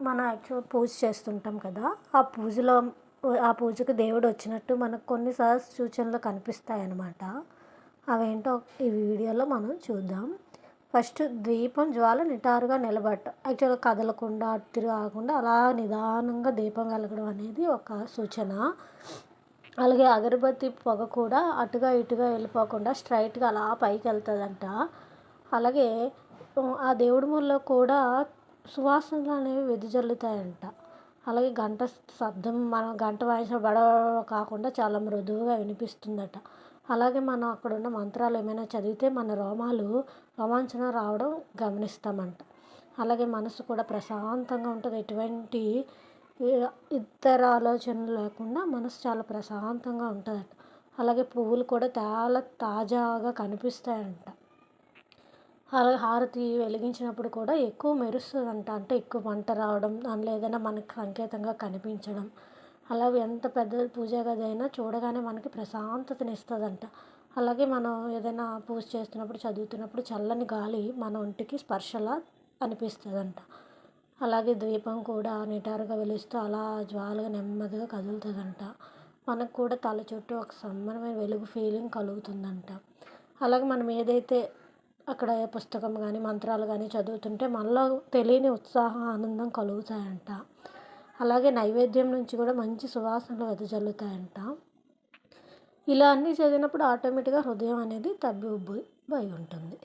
మనం యాక్చువల్ పూజ చేస్తుంటాం కదా ఆ పూజలో ఆ పూజకు దేవుడు వచ్చినట్టు మనకు కొన్ని సూచనలు కనిపిస్తాయి అన్నమాట అవేంటో ఈ వీడియోలో మనం చూద్దాం. ఫస్ట్ దీపం జ్వాల నిటారుగా నిలబడటం యాక్చువల్గా కదలకుండా అటు తిరగకుండా అలా నిదానంగా దీపం వెలగడం అనేది ఒక సూచన. అలాగే అగరబత్తి పొగ కూడా అటుగా ఇటుగా వెళ్ళిపోకుండా స్ట్రైట్గా అలా పైకి వెళ్తుందంట. అలాగే ఆ దేవుడి మూలలో కూడా సువాసనలు అనేవి వెదజల్లుతాయంట. అలాగే గంట శబ్దం మనం గంట వాయించిన బడ కాకుండా చాలా మృదువుగా వినిపిస్తుందట. అలాగే మనం అక్కడ ఉన్న మంత్రాలు ఏమైనా చదివితే మన రోమాలు రోమాంచనం రావడం గమనిస్తామంట. అలాగే మనసు కూడా ప్రశాంతంగా ఉంటుంది. ఎటువంటి ఇతర ఆలోచనలు లేకుండా మనసు చాలా ప్రశాంతంగా ఉంటుందట. అలాగే పువ్వులు కూడా చాలా తాజాగా కనిపిస్తాయంట. అలాగే హారతి వెలిగించినప్పుడు కూడా ఎక్కువ మెరుస్తుందంట. అంటే ఎక్కువ మంట రావడం దానిలో ఏదైనా మనకి సంకేతంగా కనిపించడం. అలా ఎంత పెద్ద పూజ గది అయినా చూడగానే మనకి ప్రశాంతతని ఇస్తుందంట. అలాగే మనం ఏదైనా పూజ చేస్తున్నప్పుడు చదువుతున్నప్పుడు చల్లని గాలి మన ఒంటికి స్పర్శలా అనిపిస్తుందంట. అలాగే ద్వీపం కూడా నిటారుగా వెలుస్తూ అలా జ్వాలగా నెమ్మదిగా కదులుతుందంట. మనకు కూడా తల చుట్టూ ఒక సమ్మనమైన వెలుగు ఫీలింగ్ కలుగుతుందంట. అలాగే మనం ఏదైతే అక్కడ పుస్తకం కానీ మంత్రాలు కానీ చదువుతుంటే మనలో తెలియని ఉత్సాహం ఆనందం కలుగుతాయంట. అలాగే నైవేద్యం నుంచి కూడా మంచి సువాసనలు వెదజల్లుతాయంట. ఇలా అన్నీ చదివినప్పుడు ఆటోమేటిక్గా హృదయం అనేది తబ్బి ఉబ్బి ఉంటుంది